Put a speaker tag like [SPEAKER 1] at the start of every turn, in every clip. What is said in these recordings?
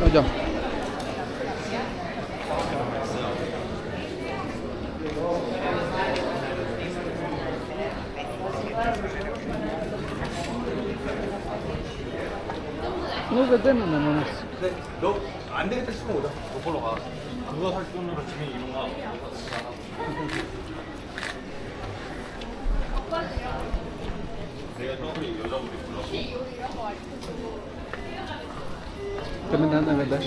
[SPEAKER 1] 가자. 너가 때문에 넘어놨어.
[SPEAKER 2] 근데 너안 되겠다 싶으면 오자. 너 보러 가. 그거 살 돈으로 집에 이런 거. 내가 너 여자분이 불렀어.
[SPEAKER 1] Ти мене не ведеш.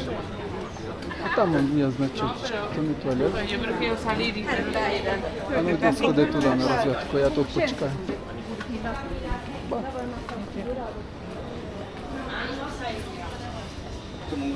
[SPEAKER 1] А там он є значочок, то не туалет.
[SPEAKER 3] Yo prefiero salir y ver la ida.
[SPEAKER 1] А ну йди сходи туди на розвідку, я тут почекаю.
[SPEAKER 2] 좀뭔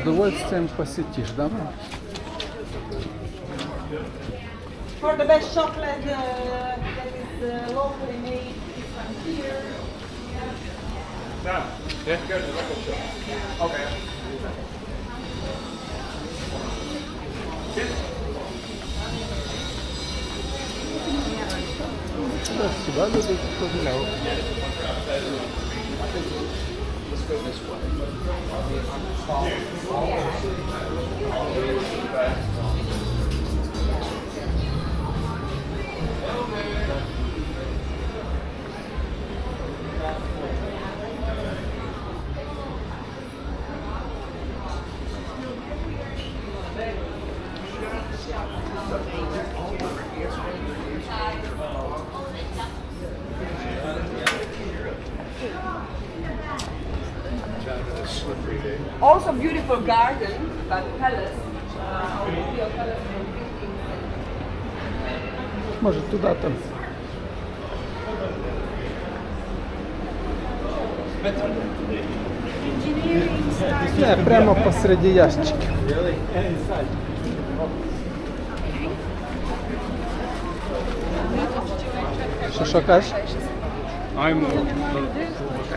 [SPEAKER 1] удовольствием посетиш, да?
[SPEAKER 4] For the best chocolate uh, that is uh, locally made, this one here.
[SPEAKER 1] Да, go this
[SPEAKER 4] way. Beautiful garden, but palace. Uh, palace.
[SPEAKER 1] Може туди там. Не, прямо посреди ящиків. Що, що кажеш?
[SPEAKER 3] Ay,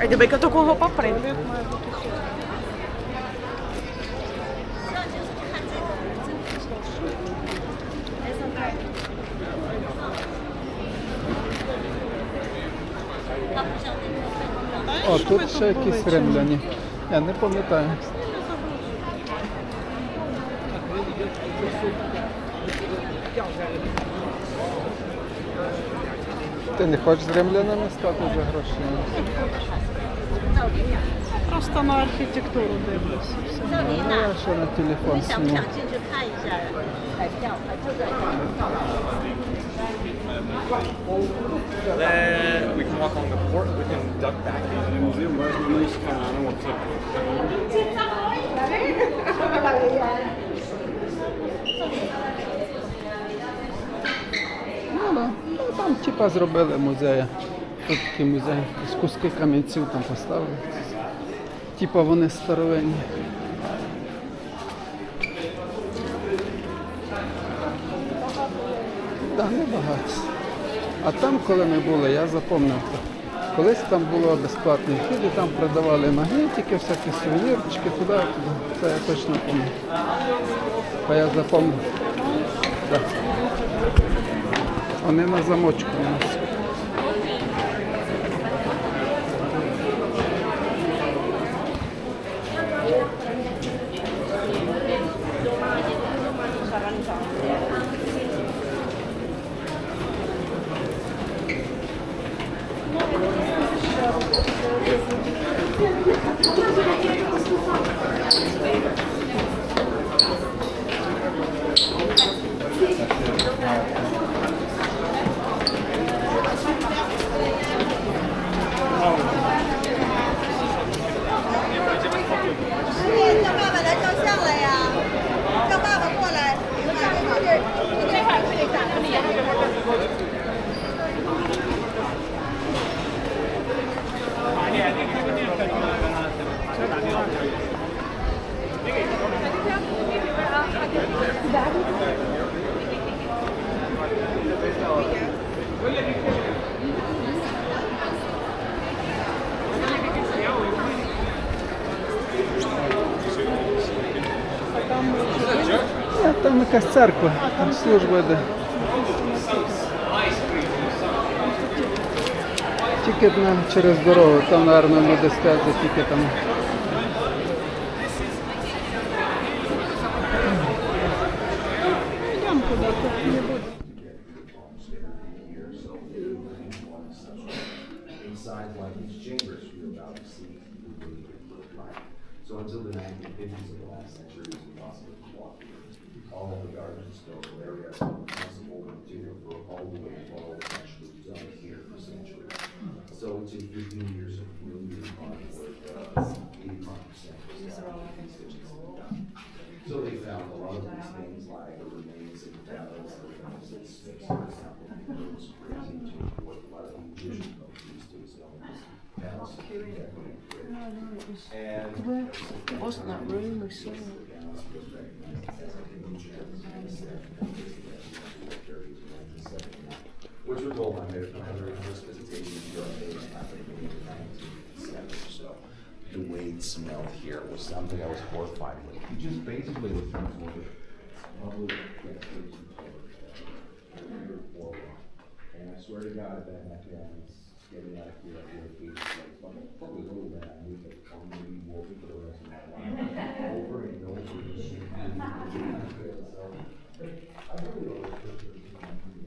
[SPEAKER 3] de que tocou
[SPEAKER 1] О, тут ще якісь римляні. Я не пам'ятаю. Ти не хочеш з римлянами стати за гроші?
[SPEAKER 3] Просто на архітектуру дивлюся. все.
[SPEAKER 1] Ну, я ще на телефон
[SPEAKER 5] 想
[SPEAKER 2] Then we can walk along the port. We can duck back in the museum. Where's the most Canada? What's up?
[SPEAKER 1] Ну, там типа зробили музей. Тут такий музей. З куски камінців там поставили. Типа вони старовинні. Так, небагато. А там, коли ми були, я запам'ятав. Колись там було безплатний вхід, і там продавали магнітики, всякі сувенірчики, туди, туди. Це я точно пам'ятаю. А я. Так. Вони на замочку церква, там служба йде. Тільки на, через дорогу, там, мабуть, стоять за тільки там.
[SPEAKER 3] Буде.
[SPEAKER 6] So until the nineteen fifties of the last century, it was impossible to walk. All of the gardens still area, possible material for all the way below actually done here for centuries. So to fifteen years of really really hard work, uh, eighty-five percent was done. these ditches have been done. So they found a lot of these things like the remains of battles, the remains of Sphinx, for example, it was crazy to what a lot of the Egyptian folks used to sell these battles. And
[SPEAKER 3] Ось на руїни все.
[SPEAKER 6] Which would go on there, another first visitation, your face happened in 1977. so the way it smelled here was something I was horrified with. He just basically was trying. And I swear to God, that happened getting out of here, hate this place. Probably a little bit, I I'm gonna be walking for the rest of my life. Over and over, same thing. So, I really don't.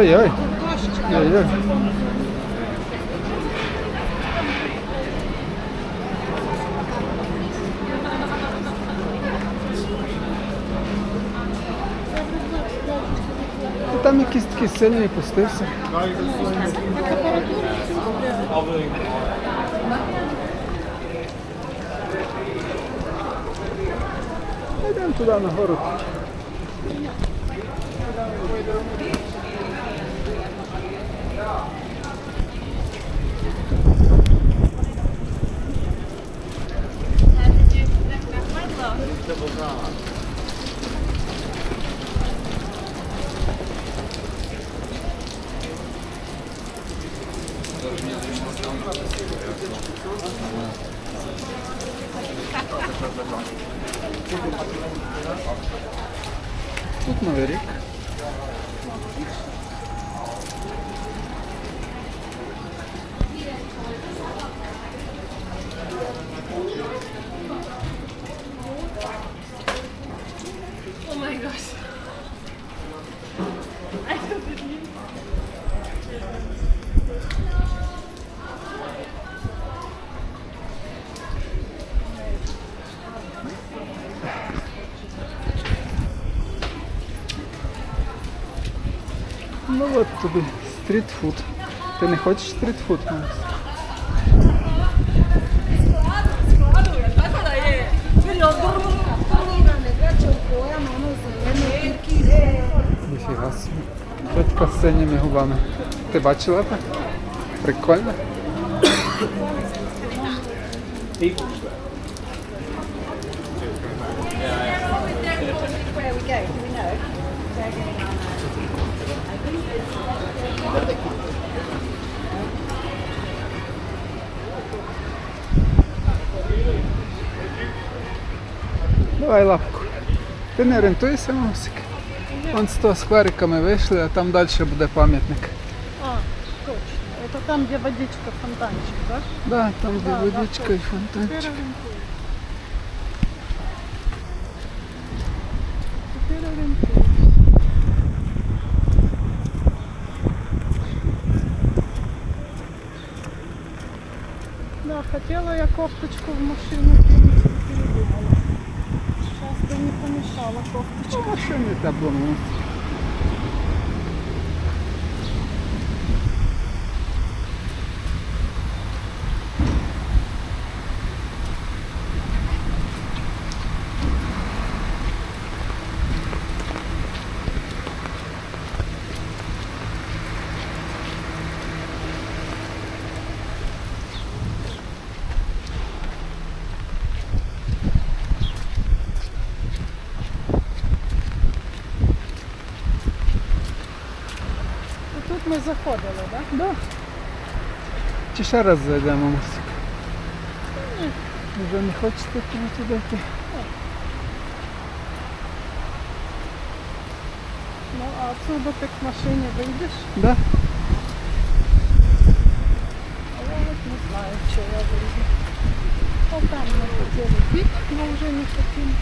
[SPEAKER 1] Ai, ai. Ai, ai. Tá me esquecendo aí, postessa? Neden na rua Йдемо туди нагору. Тут Новий. От тобі стрітфуд. Ти не хочеш стрітфуд? Макс? Ніфіга собі. Тетка з синіми губами. Ти бачила так? Прикольно.
[SPEAKER 5] Where we
[SPEAKER 1] Давай лапку. Ти не орієнтуєшся, Мусик? Вон з того сквериками вийшли, а там далі буде пам'ятник.
[SPEAKER 3] А, точно. Это там, где водичка, фонтанчик, да?
[SPEAKER 1] Да, там де
[SPEAKER 3] Да, да,
[SPEAKER 1] водичка і
[SPEAKER 3] Теперь
[SPEAKER 1] фонтанчик.
[SPEAKER 3] Хотела я кофточку в машину но передумала. Сейчас бы не помешала кофточка.
[SPEAKER 1] А что не та
[SPEAKER 3] тут ми заходили, так? Да?
[SPEAKER 1] Да. Чи ще раз зайдемо, Мусик? Вже не хочете тому туди йти?
[SPEAKER 3] Ну, а отсюда ты к машине выйдешь?
[SPEAKER 1] Да?
[SPEAKER 3] А я вот не знаю, что я выйду. Вот там мы хотели пить, но уже не хотим.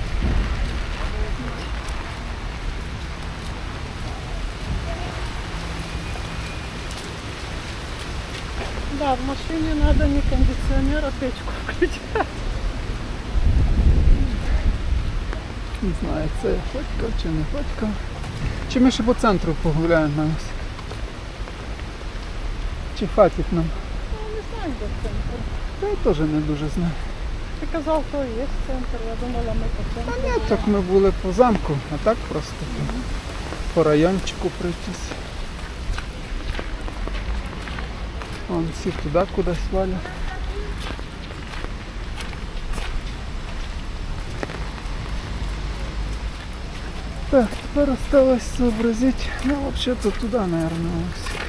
[SPEAKER 3] Да, в машине надо не кондиционер, а печку включать.
[SPEAKER 1] Не знаю, це я чи не фоткав. Чи ми ще по центру погуляємо на нас? Чи хватить нам?
[SPEAKER 3] Ну, не знаю, где центр.
[SPEAKER 1] Та я теж не дуже знаю.
[SPEAKER 3] Ты сказал, что есть центр. Я думала, мы по
[SPEAKER 1] Та
[SPEAKER 3] центру.
[SPEAKER 1] ні,
[SPEAKER 3] гуляем.
[SPEAKER 1] так ми були по замку, а так просто по, по райончику пройтись. Вон всі туди кудись валять. Так, тепер осталось сообразить. Ну, вообще-то туда, наверное, Максик.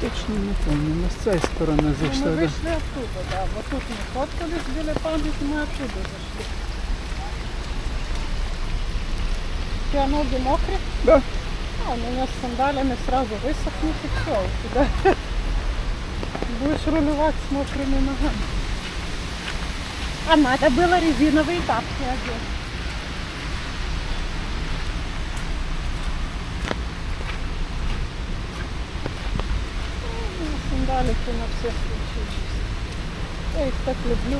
[SPEAKER 1] Точно не помню. Мы с этой стороны
[SPEAKER 3] Ну,
[SPEAKER 1] зашли.
[SPEAKER 3] мы
[SPEAKER 1] да.
[SPEAKER 3] вышли оттуда, да. Вот тут мы фоткались, были память, мы оттуда зашли. У тебя ноги мокрые?
[SPEAKER 1] Да.
[SPEAKER 3] А, у меня с сандалями сразу высохнет и все. У тебя Будешь рулевать с мокрыми ногами. А надо было резиновые тапки одеть. Ну, Сандалики на все случаи. Я их так люблю.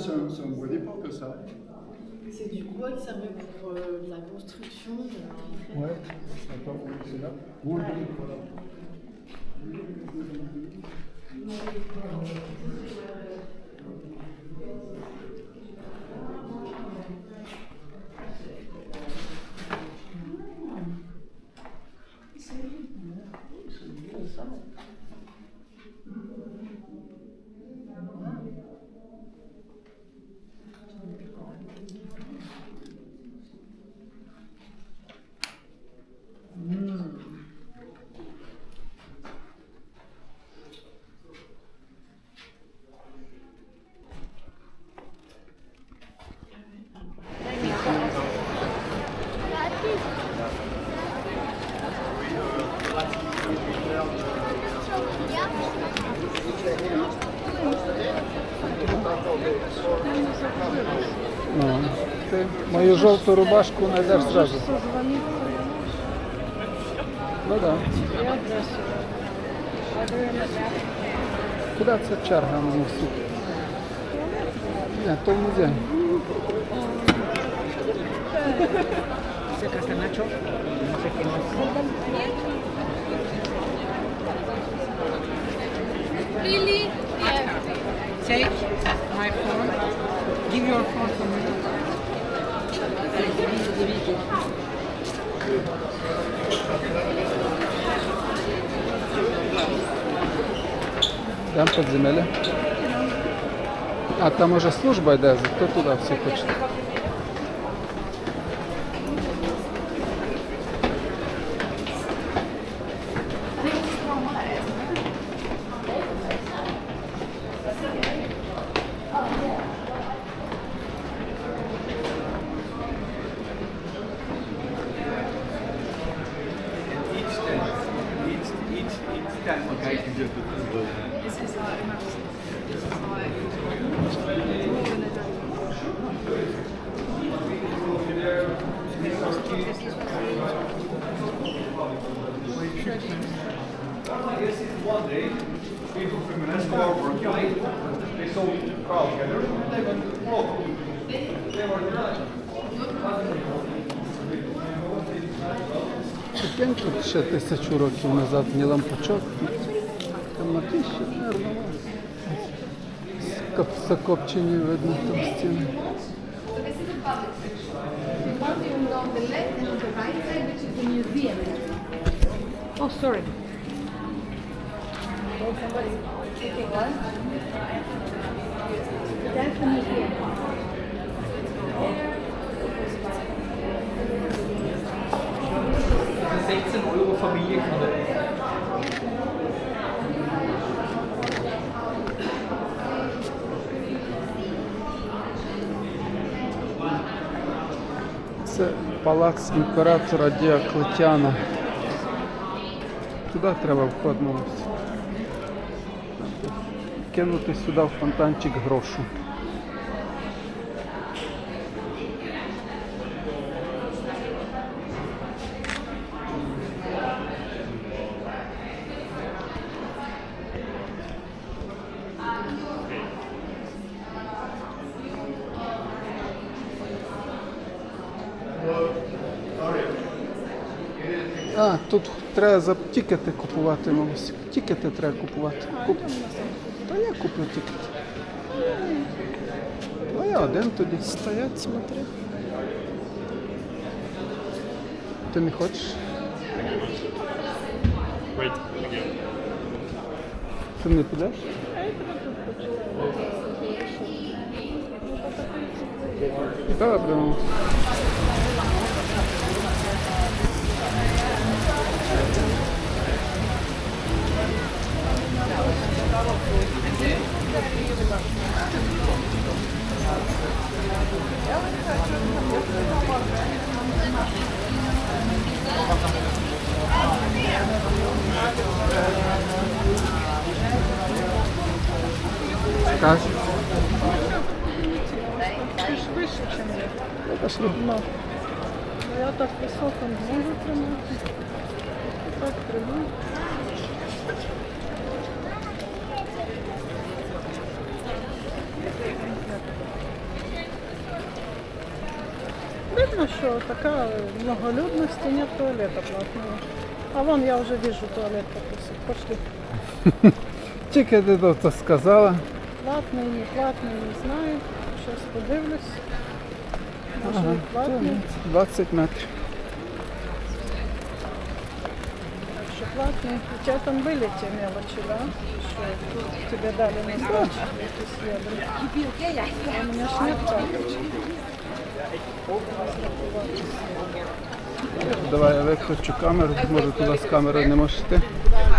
[SPEAKER 7] c'est un bois d'époque, ça.
[SPEAKER 8] C'est du bois qui servait pour euh, la construction. de-
[SPEAKER 7] Ouais, c'est là. Oui, voilà.
[SPEAKER 1] Жовту рубашку знайдеш зразу. Ну. Да. Куди ця черга на носу? Ні, то в музей.
[SPEAKER 5] Really? Yeah.
[SPEAKER 3] Take my phone. Give your phone to me.
[SPEAKER 1] Там підземелля. А там уже служба йде, хто туди всі хоче.
[SPEAKER 2] Has just the This is one day, people from UNESCO are working, they saw the crowd together, they went to walk. They were done.
[SPEAKER 1] Таким ще тисячу років назад ні лампочок. ще нервно. Закопчені видно там стіни.
[SPEAKER 3] Oh, sorry.
[SPEAKER 5] Definitely. 16 Euro
[SPEAKER 1] Familie палац імператора Діоклетіана. Туди треба ось. Кинути сюди в фонтанчик грошу. А, тут треба за тікети купувати, мабуть. Тікети треба купувати. Куп... Та я куплю тікет. Ну я один тоді.
[SPEAKER 3] Стоять, смотри.
[SPEAKER 1] Ти не хочеш? Ти не підеш? Добре. Ну. Скажеш?
[SPEAKER 3] Ти ж я.
[SPEAKER 1] Ну, пошли.
[SPEAKER 3] Я так високо не тримати. Так тримаю. Видно, что такая многолюдность и нет туалета платного. А вон я уже вижу туалет пописок. Пошли.
[SPEAKER 1] Тільки ти то сказала.
[SPEAKER 3] Платний, не платний, не знаю. Сейчас подивлюсь. Може
[SPEAKER 1] Ага,
[SPEAKER 3] і платний.
[SPEAKER 1] 20 метрів.
[SPEAKER 3] Так что платный. У тебя там были те мелочи, да? Что тут тебе дали на сдачу, эти следы. А у меня ж нет карточки.
[SPEAKER 1] Давай я виключу камеру, може туди з камерою не можеш йти.